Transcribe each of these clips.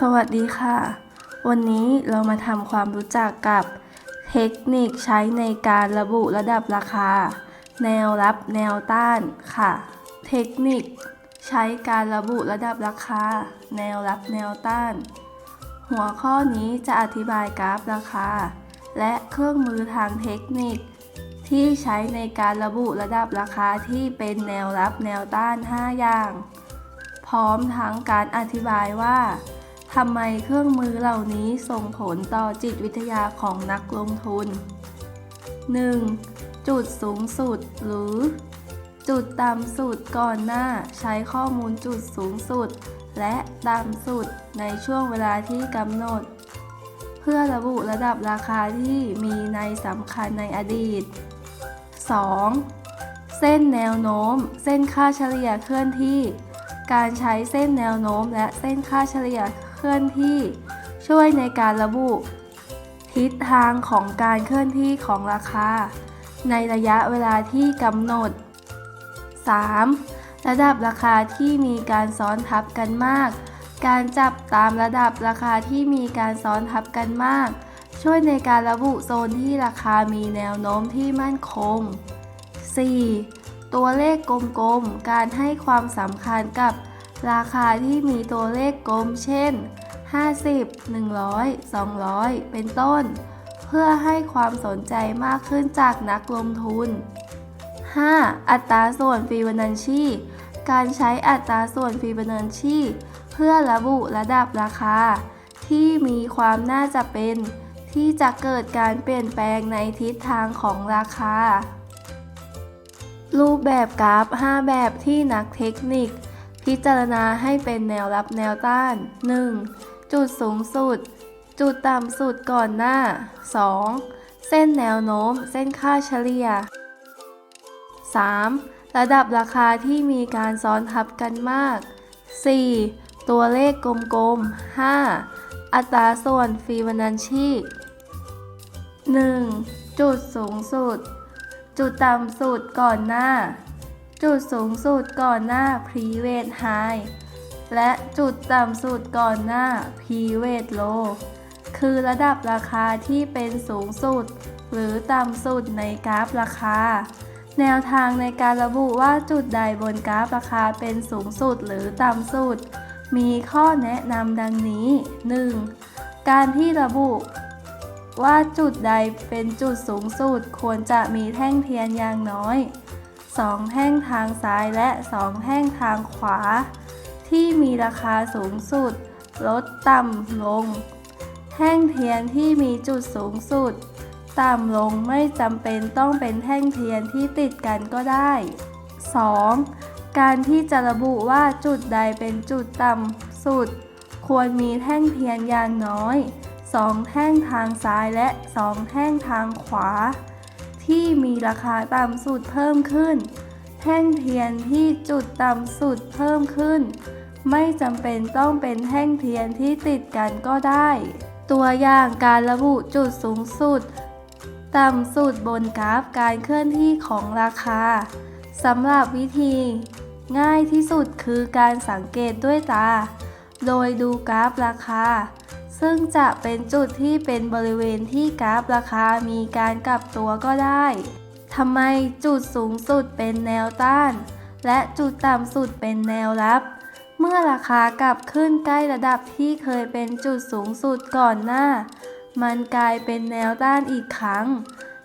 สวัสดีค่ะ วันนี้เรามาทำความรู้จักกับเทคนิคใช้ในการระบุระดับราคา แนวรับแนวต้านค่ะ เทคนิค ใช้การระบุระดับราคา แนวรับแนวต้าน หัวข้อนี้จะอธิบายกราฟราคา และเครื่องมือทางเทคนิค ที่ใช้ในการระบุระดับราคาที่เป็นแนวรับแนวต้าน 5 อย่าง พร้อมทั้งการอธิบายว่า ทำไมเครื่องมือเหล่านี้ส่งผลต่อจิตวิทยาของนักลงทุน 1. จุดสูงสุดหรือ จุดต่ำสุดก่อนหน้าใช้ข้อมูลจุดสูงสุด และต่ำสุดในช่วงเวลาที่กำหนด เพื่อระบุระดับราคาที่มีในสำคัญในอดีต 2. เส้นแนวโน้ม เส้นค่าเฉลี่ยเคลื่อนที่ การใช้เส้นแนวโน้มและเส้นค่าเฉลี่ยเค ลื่อนที่ ช่วยในการระบุ ทิศทางของการเคลื่อนที่ของราคา ในระยะเวลาที่กำหนด 3. ระดับราคาที่มีการซ้อนทับกันมาก การจับตามระดับราคาที่มีการซ้อนทับกันมาก ช่วยในการระบุโซนที่ราคามีแนวโน้มที่มั่นคง 4. ตัวเลขกลมๆ การให้ความสำคัญกับราคาที่มีตัวเลขกลม เช่น 50 100 200 เป็นต้น เพื่อให้ความสนใจมากขึ้นจากนักลงทุน 5. อัตราส่วนฟีบานัชชี การใช้อัตราส่วนฟีบานัชชี เพื่อระบุระดับราคา ที่มีความน่าจะเป็น ที่จะเกิดการเปลี่ยนแปลงในทิศทางของราคา รูปแบบกราฟ 5 แบบที่นักเทคนิค พิจารณาให้เป็นแนวรับแนวต้าน 1. จุดสูงสุด จุดต่ำสุดก่อนหน้า 2. เส้นแนวโน้ม เส้นค่าเฉลี่ย 3. ระดับราคาที่มีการซ้อนทับกันมาก 4. ตัวเลขกลมๆ 5. อัตราส่วนฟีบานัชชี 1. จุดสูงสุด จุดต่ำสุดก่อนหน้า จุดสูงสุดก่อนหน้า previous high และจุดต่ำสุดก่อนหน้า previous low คือระดับราคาที่เป็นสูงสุด หรือต่ำสุดในกราฟราคา แนวทางในการระบุว่าจุดใดบนกราฟราคาเป็นสูงสุดหรือต่ำสุด มีข้อแนะนำดังนี้ 1. การที่ระบุว่าจุดใดเป็นจุดสูงสุดควรจะมีแท่งเทียนอย่างน้อย 2 แท่งทางซ้ายและ 2 แท่งทางขวา ที่มีราคาสูงสุด ลดต่ำลง แท่งเทียนที่มีจุดสูงสุด ต่ำลงไม่จำเป็นต้องเป็นแท่งเทียนที่ติดกันก็ได้ 2. การที่จะระบุว่าจุดใดเป็นจุดต่ำสุด ควรมีแท่งเทียนอย่างน้อย 2 แท่งทางซ้ายและ 2 แท่งทางขวา ที่มีราคาต่ำสุดเพิ่มขึ้น แท่งเทียนที่จุดต่ำสุดเพิ่มขึ้น ไม่จำเป็นต้องเป็นแท่งเทียนที่ติดกันก็ได้ ตัวอย่างการระบุจุดสูงสุด ต่ำสุดบนกราฟการเคลื่อนที่ของราคาสำหรับวิธี ง่ายที่สุดคือการสังเกตด้วยตา โดยดูกราฟราคา ซึ่งจะเป็นจุดที่เป็นบริเวณที่กราฟราคามีการกลับตัวก็ได้ ทำไมจุดสูงสุดเป็นแนวต้าน และจุดต่ำสุดเป็นแนวรับ เมื่อราคากลับขึ้นใกล้ระดับที่เคยเป็นจุดสูงสุดก่อนหน้า มันกลายเป็นแนวต้านอีกครั้ง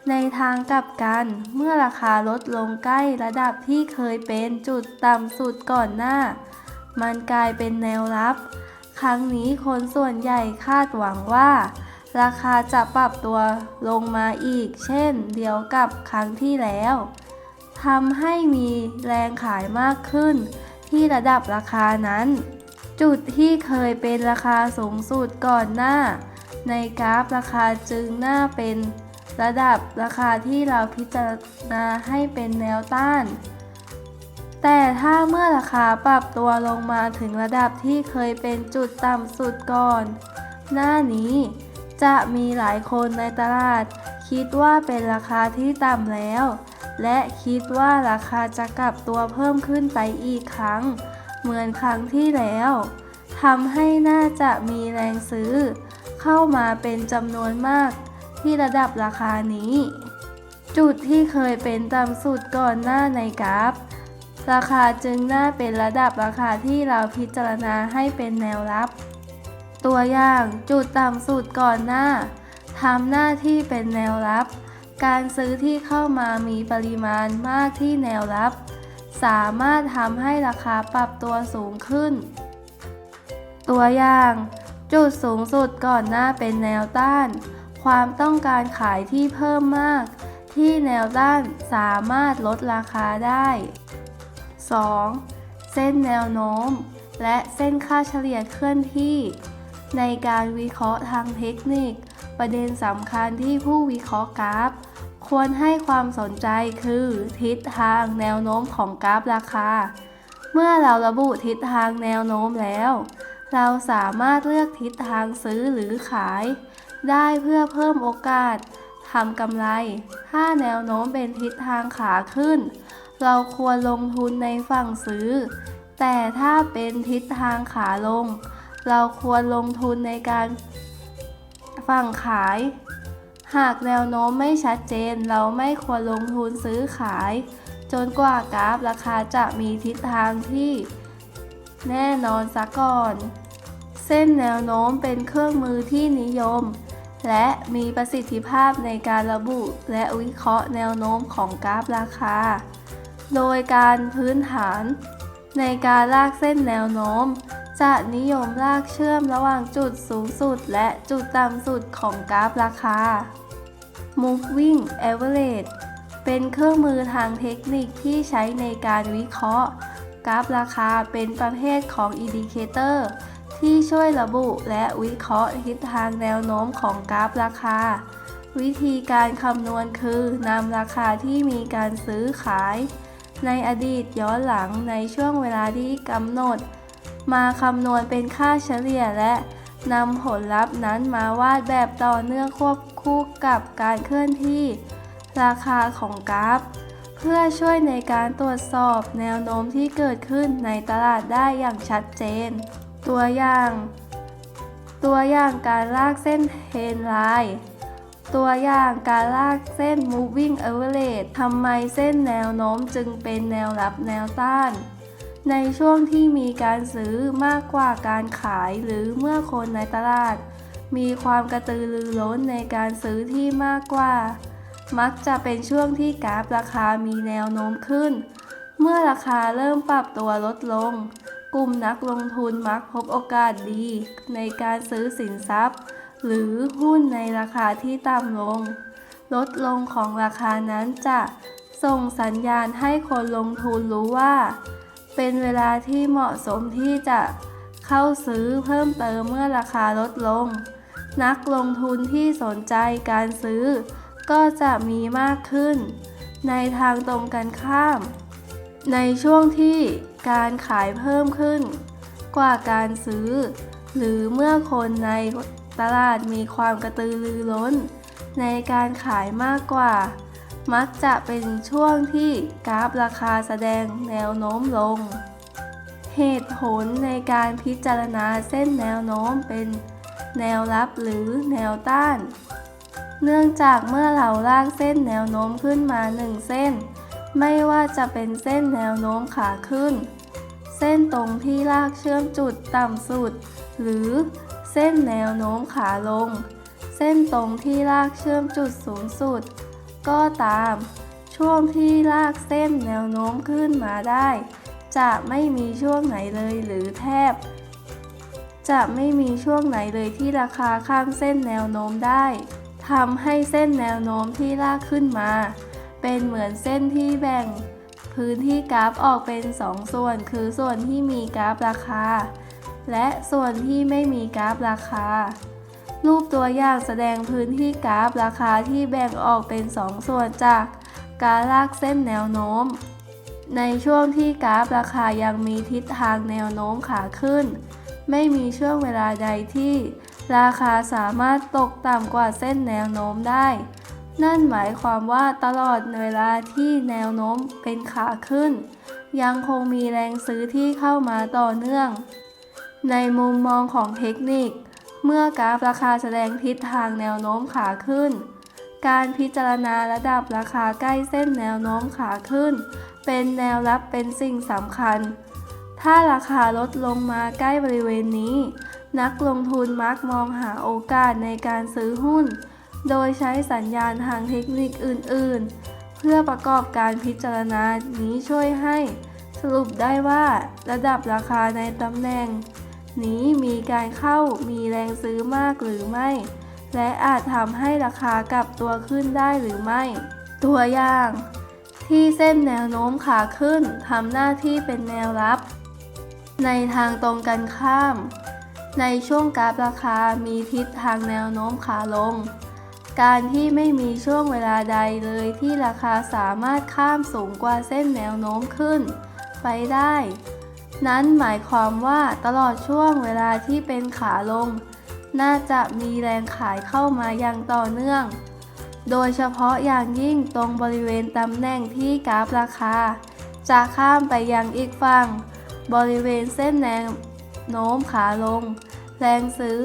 ในทางกลับกัน เมื่อราคาลดลงใกล้ระดับที่เคยเป็นจุดต่ำสุดก่อนหน้า มันกลายเป็นแนวรับ ครั้งนี้คนส่วนใหญ่คาดหวังว่า ราคาจะปรับตัวลงมาอีก เช่นเดียวกับครั้งที่แล้วทำให้มีแรงขายมากขึ้น ที่ระดับราคานั้น จุดที่เคยเป็นราคาสูงสุดก่อนหน้า ในกราฟราคาจึงน่าเป็นระดับราคาที่เราพิจารณาให้เป็นแนวต้าน แต่ถ้าเมื่อราคาปรับตัวลงมาถึงระดับที่เคยเป็นจุดต่ำสุดก่อน หน้านี้ จะมีหลายคนในตลาด คิดว่าเป็นราคาที่ต่ำแล้ว และคิดว่าราคาจะกลับตัวเพิ่มขึ้นไปอีกครั้ง เหมือนครั้งที่แล้วทำให้น่าจะมีแรงซื้อ เข้ามาเป็นจำนวนมาก ที่ระดับราคานี้ จุดที่เคยเป็นต่ำสุดก่อนหน้าในกราฟ ราคาจึงน่าเป็นระดับราคาที่เราพิจารณาให้เป็นแนวรับ ตัวอย่างจุดต่ำสุดก่อนหน้าทำหน้าที่เป็นแนวรับ การซื้อที่เข้ามามีปริมาณมากที่แนวรับ สามารถทำให้ราคาปรับตัวสูงขึ้น ตัวอย่าง จุดสูงสุดก่อนหน้าเป็นแนวต้าน ความต้องการขายที่เพิ่มมาก ที่แนวต้านสามารถลดราคาได้ 2. เส้นแนวโน้ม และเส้นค่าเฉลี่ยเคลื่อนที่ ในการวิเคราะห์ทางเทคนิค ประเด็นสำคัญที่ผู้วิเคราะห์กราฟ ควรให้ความสนใจคือทิศทางแนวโน้มของกราฟราคา เมื่อเราระบุทิศทางแนวโน้มแล้ว เราสามารถเลือกทิศทางซื้อหรือขาย ได้เพื่อเพิ่มโอกาสทำกำไร ถ้าแนวโน้มเป็นทิศทางขาขึ้น เราควรลงทุนในฝั่งซื้อ แต่ถ้าเป็นทิศทางขาลง เราควรลงทุนในการฝั่งขาย หากแนวโน้มไม่ชัดเจน เราไม่ควรลงทุนซื้อขาย จนกว่ากราฟราคาจะมีทิศทางที่แน่นอนซะก่อน เส้นแนวโน้มเป็นเครื่องมือที่นิยม และมีประสิทธิภาพในการระบุและวิเคราะห์แนวโน้มของกราฟราคา โดยการพื้นฐาน ในการลากเส้นแนวโน้ม จะนิยมลากเชื่อมระหว่างจุดสูงสุดและจุดต่ำสุดของกราฟราคา Moving Average เป็นเครื่องมือทางเทคนิคที่ใช้ในการวิเคราะห์ กราฟราคาเป็นประเภทของอินดิเคเตอร์ที่ช่วยระบุและวิเคราะห์ทิศทางแนวโน้มของกราฟราคา วิธีการคำนวณคือนำราคาที่มีการซื้อขาย ในอดีตย้อนหลังในช่วงเวลาที่กำหนด มาคำนวณเป็นค่าเฉลี่ยและนำผลลัพธ์นั้นมาวาดแบบต่อเนื่องควบคู่กับการเคลื่อนที่ ราคาของกราฟ เพื่อช่วยในการตรวจสอบแนวโน้มที่เกิดขึ้นในตลาดได้อย่างชัดเจน ตัวอย่าง ตัวอย่างการลากเส้นเทรนไลน์ตัวอย่างการลากเส้น moving average ทำไมเส้นแนวโน้มจึงเป็นแนวรับแนวต้าน ในช่วงที่มีการซื้อมากกว่าการขายหรือเมื่อคนในตลาด มีความกระตือรือร้นในการซื้อที่มากกว่า มักจะเป็นช่วงที่กราฟราคามีแนวโน้มขึ้น เมื่อราคาเริ่มปรับตัวลดลง กลุ่มนักลงทุนมักพบโอกาสดี ในการซื้อสินทรัพย์ หรือหุ้นในราคาที่ต่ำลง ลดลงของราคานั้นจะส่งสัญญาณให้คนลงทุนรู้ว่า เป็นเวลาที่เหมาะสมที่จะเข้าซื้อเพิ่มเติมเมื่อราคาลดลง นักลงทุนที่สนใจการซื้อ ก็จะมีมากขึ้น ในทางตรงกันข้าม ในช่วงที่การขายเพิ่มขึ้น กว่าการซื้อ หรือเมื่อคนในตลาดมีความกระตือรือร้น ในการขายมากกว่า มักจะเป็นช่วงที่กราฟราคาแสดงแนวโน้มลง เหตุผลในการพิจารณาเส้นแนวโน้มเป็นแนวรับหรือแนวต้าน เนื่องจากเมื่อเราลากเส้นแนวโน้มขึ้นมาหนึ่งเส้น ไม่ว่าจะเป็นเส้นแนวโน้มขาขึ้น เส้นตรงที่ลากเชื่อมจุดต่ำสุด หรือเส้นแนวโน้มขาลง เส้นตรงที่ลากเชื่อมจุดสูงสุด ก็ตาม ช่วงที่ลากเส้นแนวโน้มขึ้นมาได้ จะไม่มีช่วงไหนเลยหรือแทบ จะไม่มีช่วงไหนเลยที่ราคาข้ามเส้นแนวโน้มได้ทำให้เส้นแนวโน้มที่ลากขึ้นมา เป็นเหมือนเส้นที่แบ่ง พื้นที่กราฟออกเป็น 2ส่วน คือส่วนที่มีกราฟราคา และส่วนที่ไม่มีกราฟราคา รูปตัวอย่างแสดงพื้นที่กราฟราคาที่แบ่งออกเป็น 2 ส่วนจากการลากเส้นแนวโน้ม ในช่วงที่กราฟราคายังมีทิศทางแนวโน้มขาขึ้น ไม่มีช่วงเวลาใดที่ ราคาสามารถตกต่ำกว่าเส้นแนวโน้มได้ นั่นหมายความว่าตลอดเวลาที่แนวโน้มเป็นขาขึ้น ยังคงมีแรงซื้อที่เข้ามาต่อเนื่อง ในมุมมองของเทคนิค เมื่อกราฟราคาแสดงทิศทางแนวโน้มขาขึ้น การพิจารณาระดับราคาใกล้เส้นแนวโน้มขาขึ้น เป็นแนวรับเป็นสิ่งสำคัญ ถ้าราคาลดลงมาใกล้บริเวณนี้ นักลงทุนมักมองหาโอกาสในการซื้อหุ้น โดยใช้สัญญาณทางเทคนิคอื่น ๆ เพื่อประกอบการพิจารณานี้ช่วยให้ สรุปได้ว่า ระดับราคาในตำแหน่ง นี้มีการเข้ามีแรงซื้อมากหรือไม่ และอาจทำให้ราคากลับตัวขึ้นได้หรือไม่ ตัวอย่าง ที่เส้นแนวโน้มขาขึ้นทำหน้าที่เป็นแนวรับ ในทางตรงกันข้าม ในช่วงกราฟราคามีทิศทางแนวโน้มขาลง การที่ไม่มีช่วงเวลาใดเลยที่ราคาสามารถข้ามสูงกว่าเส้นแนวโน้มขึ้น ไปได้ นั้นหมายความว่าตลอดช่วงเวลาที่เป็นขาลง น่าจะมีแรงขายเข้ามาอย่างต่อเนื่อง โดยเฉพาะอย่างยิ่งตรงบริเวณตำแหน่งที่กราฟราคา จะข้ามไปยังอีกฝั่ง บริเวณเส้นแนวโน้มขาลง แรงซื้อ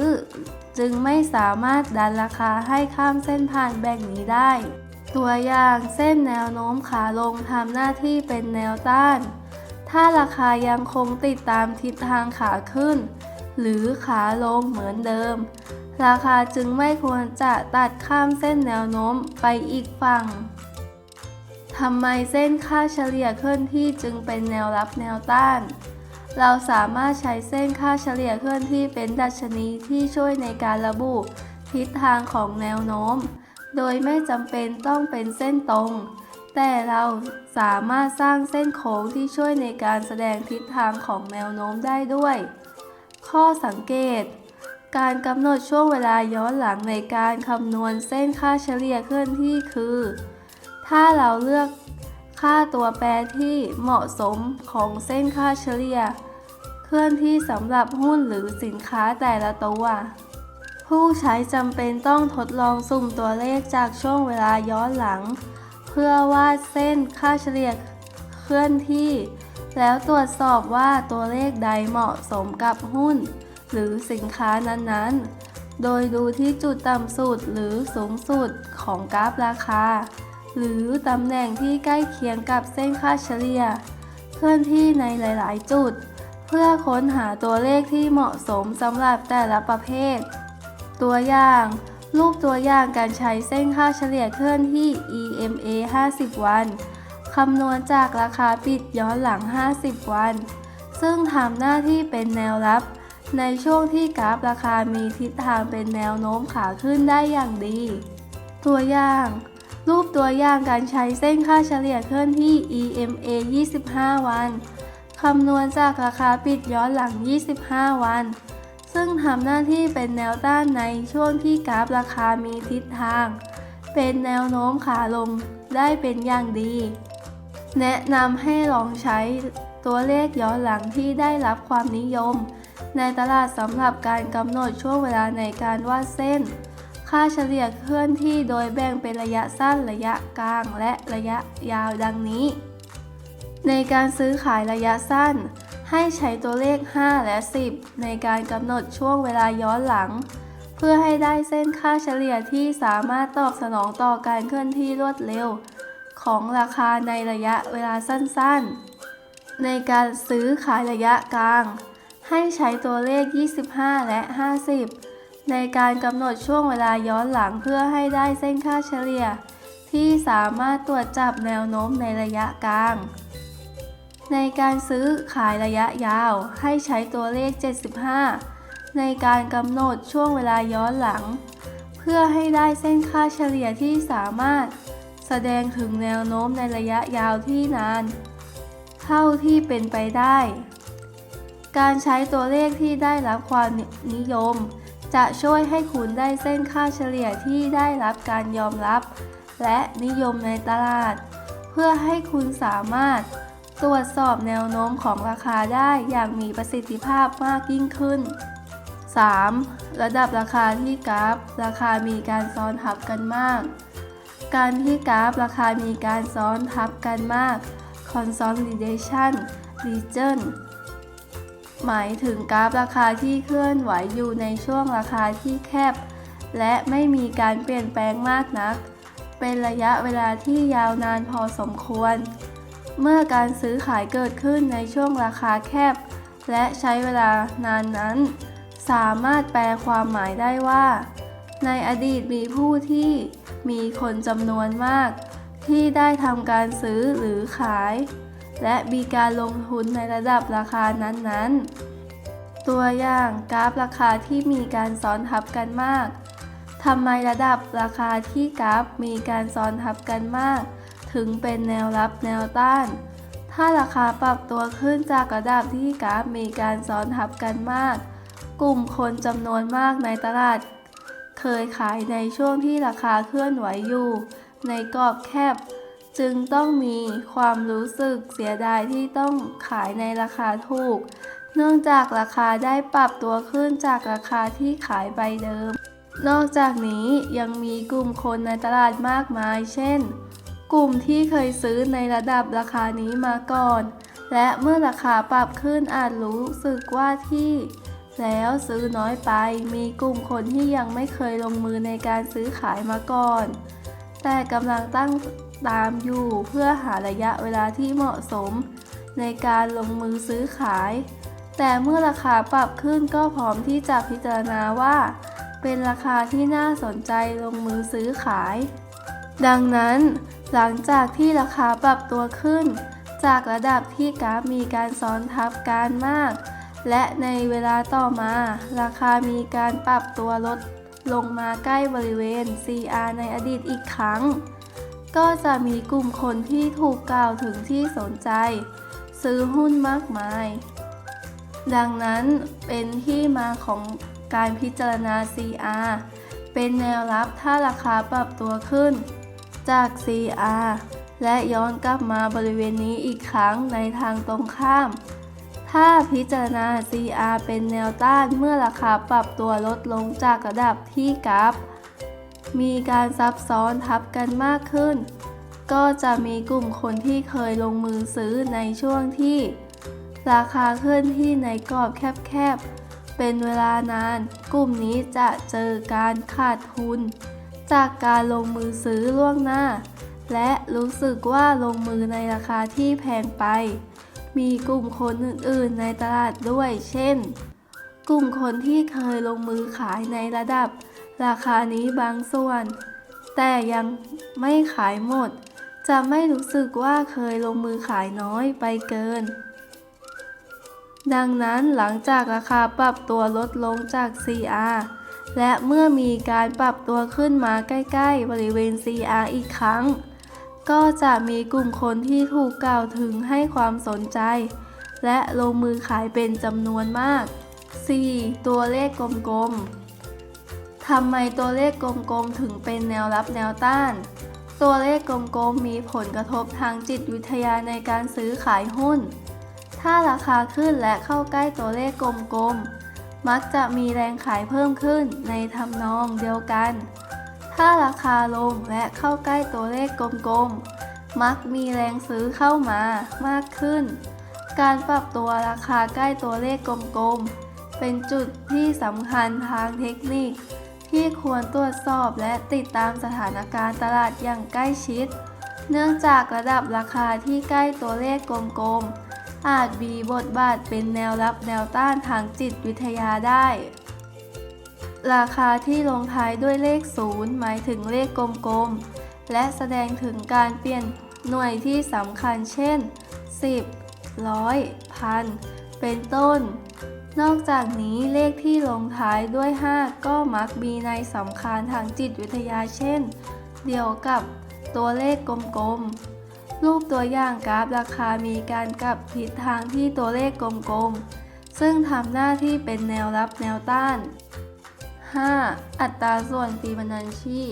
จึงไม่สามารถดันราคาให้ข้ามเส้นผ่านแบ่งนี้ได้ ตัวอย่างเส้นแนวโน้มขาลงทำหน้าที่เป็นแนวต้าน ถ้าราคายังคงติดตามทิศทางขาขึ้น หรือขาลงเหมือนเดิม ราคาจึงไม่ควรจะตัดข้ามเส้นแนวโน้มไปอีกฝั่งทำไมเส้นค่าเฉลี่ยเคลื่อนที่จึงเป็นแนวรับแนวต้าน เราสามารถใช้เส้นค่าเฉลี่ยเคลื่อนที่เป็นดัชนีที่ช่วยในการระบุทิศทางของแนวโน้ม โดยไม่จำเป็นต้องเป็นเส้นตรง แต่เราสามารถสร้างเส้นโค้งที่ช่วยในการแสดงทิศทางของแนวโน้มได้ด้วย ข้อสังเกต การกำหนดช่วงเวลาย้อนหลังในการคำนวณเส้นค่าเฉลี่ยเคลื่อนที่คือ ถ้าเราเลือกค่าตัวแปรที่เหมาะสมของเส้นค่าเฉลี่ย เคลื่อนที่สำหรับหุ้นหรือสินค้าแต่ละตัวผู้ใช้จำเป็นต้องทดลองสุ่มตัวเลขจากช่วงเวลาย้อนหลัง พื่อวาดเส้นค่าเฉลี่ยเคลื่อนที่ แล้วตรวจสอบว่าตัวเลขใดเหมาะสมกับหุ้น หรือสินค้านั้นๆ โดยดูที่จุดต่ำสุดหรือสูงสุดของกราฟราคา หรือตำแหน่งที่ใกล้เคียงกับเส้นค่าเฉลี่ย เคลื่อนที่ในหลายๆ จุด เพื่อค้นหาตัวเลขที่เหมาะสมสำหรับแต่ละประเภท ตัวอย่าง รูปตัวอย่างการใช้เส้นค่าเฉลี่ยเคลื่อนที่ EMA 50 วัน คำนวณจากราคาปิดย้อนหลัง 50 วัน ซึ่งทำหน้าที่เป็นแนวรับ ในช่วงที่กราฟราคามีทิศทางเป็นแนวโน้มขาขึ้นได้อย่างดี ตัวอย่าง รูปตัวอย่างการใช้เส้นค่าเฉลี่ยเคลื่อนที่ EMA 25 วัน คำนวณจากราคาปิดย้อนหลัง 25 วัน ซึ่งทำหน้าที่เป็นแนวต้านในช่วงที่กราฟราคามีทิศทาง เป็นแนวโน้มขาลงได้เป็นอย่างดี แนะนำให้ลองใช้ตัวเลขย้อนหลังที่ได้รับความนิยม ในตลาดสำหรับการกำหนดช่วงเวลาในการวาดเส้น ค่าเฉลี่ยเคลื่อนที่โดยแบ่งเป็นระยะสั้นระยะกลางและระยะยาวดังนี้ ในการซื้อขายระยะสั้น ให้ใช้ตัวเลข 5 และ 10 ในการกำหนดช่วงเวลาย้อนหลัง เพื่อให้ได้เส้นค่าเฉลี่ยที่สามารถตอบสนองต่อการเคลื่อนที่รวดเร็ว ของราคาในระยะเวลาสั้นๆ ในการซื้อขายระยะกลาง ให้ใช้ตัวเลข 25 และ 50 ในการกำหนดช่วงเวลาย้อนหลังเพื่อให้ได้เส้นค่าเฉลี่ย ที่สามารถตรวจจับแนวโน้มในระยะกลาง ในการซื้อขายระยะยาวให้ใช้ตัวเลข 75 ในการกำหนดช่วงเวลาย้อนหลัง เพื่อให้ได้เส้นค่าเฉลี่ยที่สามารถ แสดงถึงแนวโน้มในระยะยาวที่นาน เท่าที่เป็นไปได้ การใช้ตัวเลขที่ได้รับความนิยม จะช่วยให้คุณได้เส้นค่าเฉลี่ยที่ได้รับการยอมรับ และนิยมในตลาด เพื่อให้คุณสามารถ ตรวจสอบแนวโน้มของราคาได้อย่างมีประสิทธิภาพมากยิ่งขึ้น 3. ระดับราคาที่กราฟ ราคามีการซ้อนทับกันมาก การที่กราฟราคามีการซ้อนทับกันมาก consolidation region หมายถึงกราฟราคาที่เคลื่อนไหวอยู่ในช่วงราคาที่แคบ และไม่มีการเปลี่ยนแปลงมากนัก เป็นระยะเวลาที่ยาวนานพอสมควร เมื่อการซื้อขายเกิดขึ้นในช่วงราคาแคบ และใช้เวลานานนั้น สามารถแปลความหมายได้ว่า ในอดีตมีผู้ที่มีคนจำนวนมาก ที่ได้ทำการซื้อหรือขาย และมีการลงทุนในระดับราคานั้นๆ ตัวอย่างกราฟราคาที่มีการซ้อนทับกันมากทำไมระดับราคาที่กราฟมีการซ้อนทับกันมาก ถึงเป็นแนวรับแนวต้าน ถ้าราคาปรับตัวขึ้นจากระดับที่กราฟมีการซ้อนทับกันมาก กลุ่มคนจำนวนมากในตลาด เคยขายในช่วงที่ราคาเคลื่อนไหวอยู่ ในกรอบแคบ จึงต้องมีความรู้สึกเสียดายที่ต้องขายในราคาถูก เนื่องจากราคาได้ปรับตัวขึ้นจากราคาที่ขายไปเดิมนอกจากนี้ยังมีกลุ่มคนในตลาดมากมาย เช่น กลุ่มที่เคยซื้อในระดับราคานี้มาก่อน และเมื่อราคาปรับขึ้นอาจรู้สึกว่าที่ แล้วซื้อน้อยไป มีกลุ่มคนที่ยังไม่เคยลงมือในการซื้อขายมาก่อน แต่กำลังตั้งตามอยู่เพื่อหาระยะเวลาที่เหมาะสม ในการลงมือซื้อขาย แต่เมื่อราคาปรับขึ้นก็พร้อมที่จะพิจารณาว่า เป็นราคาที่น่าสนใจลงมือซื้อขาย ดังนั้น หลังจากที่ราคาปรับตัวขึ้น จากระดับที่กราฟมีการซ้อนทับกันมาก และในเวลาต่อมา ราคามีการปรับตัวลดลงมาใกล้บริเวณ CR ในอดีตอีกครั้ง ก็จะมีกลุ่มคนที่ถูกกล่าวถึงที่สนใจ ซื้อหุ้นมากมาย ดังนั้นเป็นที่มาของการพิจารณา CR เป็นแนวรับถ้าราคาปรับตัวขึ้น จาก CR และย้อนกลับมาบริเวณนี้อีกครั้งในทางตรงข้าม ถ้าพิจารณา CR เป็นแนวต้านเมื่อราคาปรับตัวลดลงจากระดับที่กราฟ มีการซับซ้อนทับกันมากขึ้น ก็จะมีกลุ่มคนที่เคยลงมือซื้อในช่วงที่ ราคาเคลื่อนที่ในกรอบแคบๆ เป็นเวลานาน กลุ่มนี้จะเจอการขาดทุน จากการลงมือซื้อล่วงหน้า และรู้สึกว่าลงมือในราคาที่แพงไป มีกลุ่มคนอื่นๆในตลาดด้วย เช่น กลุ่มคนที่เคยลงมือขายในระดับ ราคานี้บางส่วน แต่ยังไม่ขายหมด จะไม่รู้สึกว่าเคยลงมือขายน้อยไปเกินดังนั้นหลังจากราคาปรับตัวลดลงจาก CR และเมื่อมีการปรับตัวขึ้นมาใกล้ ๆ บริเวณ CR อีกครั้ง ก็จะมีกลุ่มคนที่ถูกกล่าวถึงให้ความสนใจ และลงมือขายเป็นจำนวนมาก 4. ตัวเลขกลมๆทำไมตัวเลขกลมๆถึงเป็นแนวรับแนวต้าน ตัวเลขกลมๆมีผลกระทบทางจิตวิทยาในการซื้อขายหุ้น ถ้าราคาขึ้นและเข้าใกล้ตัวเลขกลมๆ มักจะมีแรงขายเพิ่มขึ้นในทำนองเดียวกัน ถ้าราคาลงและเข้าใกล้ตัวเลขกลมๆ มักมีแรงซื้อเข้ามามากขึ้น การปรับตัวราคาใกล้ตัวเลขกลมๆ เป็นจุดที่สำคัญทางเทคนิค ที่ควรตรวจสอบและติดตามสถานการณ์ตลาดอย่างใกล้ชิด เนื่องจากระดับราคาที่ใกล้ตัวเลขกลมๆ อาจมีบทบาทเป็นแนวรับแนวต้านทางจิตวิทยาได้ ราคาที่ลงท้ายด้วยเลขศูนย์หมายถึงเลขกลมๆ และแสดงถึงการเปลี่ยนหน่วยที่สำคัญเช่น 10ร้อยพันเป็นต้น นอกจากนี้เลขที่ลงท้ายด้วย 5 ก็มักมีในสำคัญทางจิตวิทยาเช่น เดียวกับตัวเลขกลมๆ รูปตัวอย่างกราฟราคามีการกลับทิศทางที่ตัวเลขกลมๆ ซึ่งทำหน้าที่เป็นแนวรับแนวต้าน 5. อัตราส่วนฟีบานันชี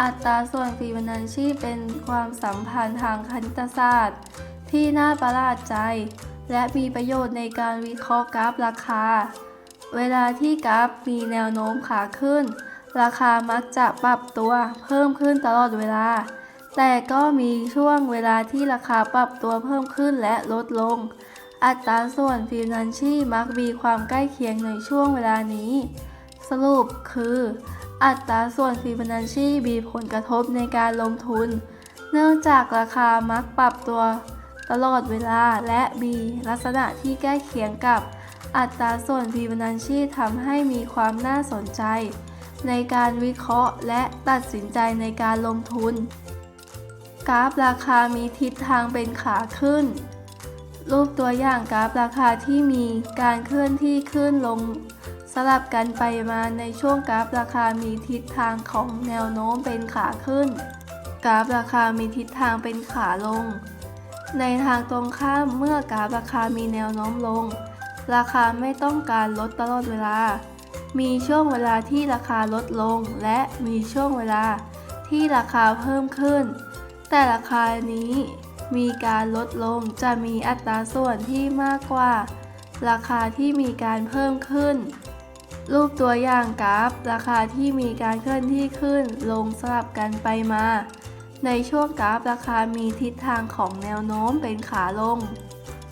อัตราส่วนฟีบานันชีเป็นความสัมพันธ์ทางคณิตศาสตร์ ที่น่าประหลาดใจ และมีประโยชน์ในการวิเคราะห์กราฟราคา เวลาที่กราฟมีแนวโน้มขาขึ้น ราคามักจะปรับตัวเพิ่มขึ้นตลอดเวลา แต่ก็มีช่วงเวลาที่ราคาปรับตัวเพิ่มขึ้นและลดลง อัตราส่วนฟิบนัชชีมักมีความใกล้เคียงในช่วงเวลานี้ สรุปคือ อัตราส่วนฟิบนัชชีมีผลกระทบในการลงทุน เนื่องจากราคามักปรับตัวตลอดเวลาและมีลักษณะที่ใกล้เคียงกับอัตราส่วนฟิบนัชชีทำให้มีความน่าสนใจ ในการวิเคราะห์และตัดสินใจในการลงทุน กราฟราคามีทิศทางเป็นขาขึ้น รูปตัวอย่างกราฟราคาที่มีการเคลื่อนที่ขึ้นลงสลับกันไปมาในช่วงกราฟราคามีทิศทางของแนวโน้มเป็นขาขึ้น กราฟราคามีทิศทางเป็นขาลง ในทางตรงข้ามเมื่อกราฟราคามีแนวโน้มลง ราคาไม่ต้องการลดตลอดเวลา มีช่วงเวลาที่ราคาลดลง และมีช่วงเวลาที่ราคาเพิ่มขึ้น แต่ราคานี้มีการลดลงจะมีอัตราส่วนที่มากกว่า ราคาที่มีการเพิ่มขึ้น รูปตัวอย่างกราฟ ราคาที่มีการเคลื่อนที่ขึ้น ลงสลับกันไปมา ในช่วงกราฟราคามีทิศทางของแนวโน้มเป็นขาลง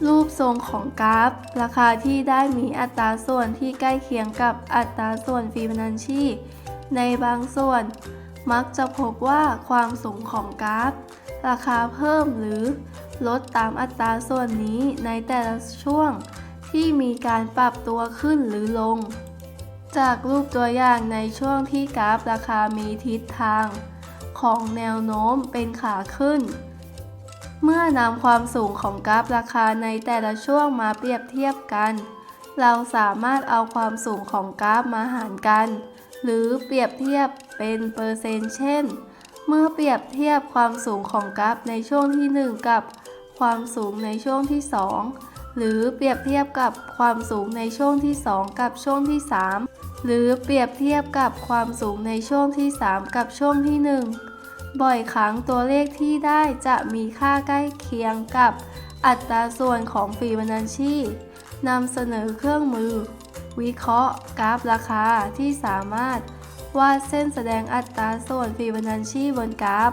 รูปทรงของกราฟ ราคาที่ได้มีอัตราส่วนที่ใกล้เคียงกับอัตราส่วนฟิบนัชชีในบางส่วน มักจะพบว่าความสูงของกราฟ ราคาเพิ่มหรือลดตามอัตราส่วนนี้ในแต่ละช่วงที่มีการปรับตัวขึ้นหรือลง จากรูปตัวอย่างในช่วงที่กราฟราคามีทิศทาง ของแนวโน้มเป็นขาขึ้น เมื่อนำความสูงของกราฟราคาในแต่ละช่วงมาเปรียบเทียบกัน เราสามารถเอาความสูงของกราฟมาหารกัน หรือเปรียบเทียบเป็นเปอร์เซนต์เช่น เมื่อเปรียบเทียบความสูงของกราฟในช่วงที่ 1 กับความสูงในช่วงที่ 2 หรือเปรียบเทียบกับความสูงในช่วงที่ 2 กับช่วงที่ 3 หรือเปรียบเทียบกับความสูงในช่วงที่ 3 กับช่วงที่ 1 บ่อยครั้งตัวเลขที่ได้จะมีค่าใกล้เคียงกับอัตราส่วนของฟีบนัชชีนำเสนอเครื่องมือ วิเคราะห์กราฟราคาที่สามารถวาดเส้นแสดงอัตราส่วนฟีบนัชชีบนกราฟ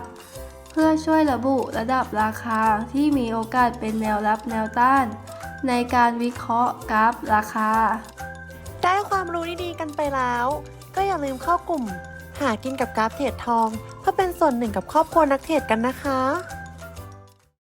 เพื่อช่วยระบุระดับราคาที่มีโอกาสเป็นแนวรับแนวต้าน ในการวิเคราะห์กราฟราคา ได้ความรู้ดีๆกันไปแล้ว ก็อย่าลืมเข้ากลุ่ม หากินกับกราฟเทรดทอง เพื่อเป็นส่วนหนึ่งกับครอบครัวนักเทรดกันนะคะ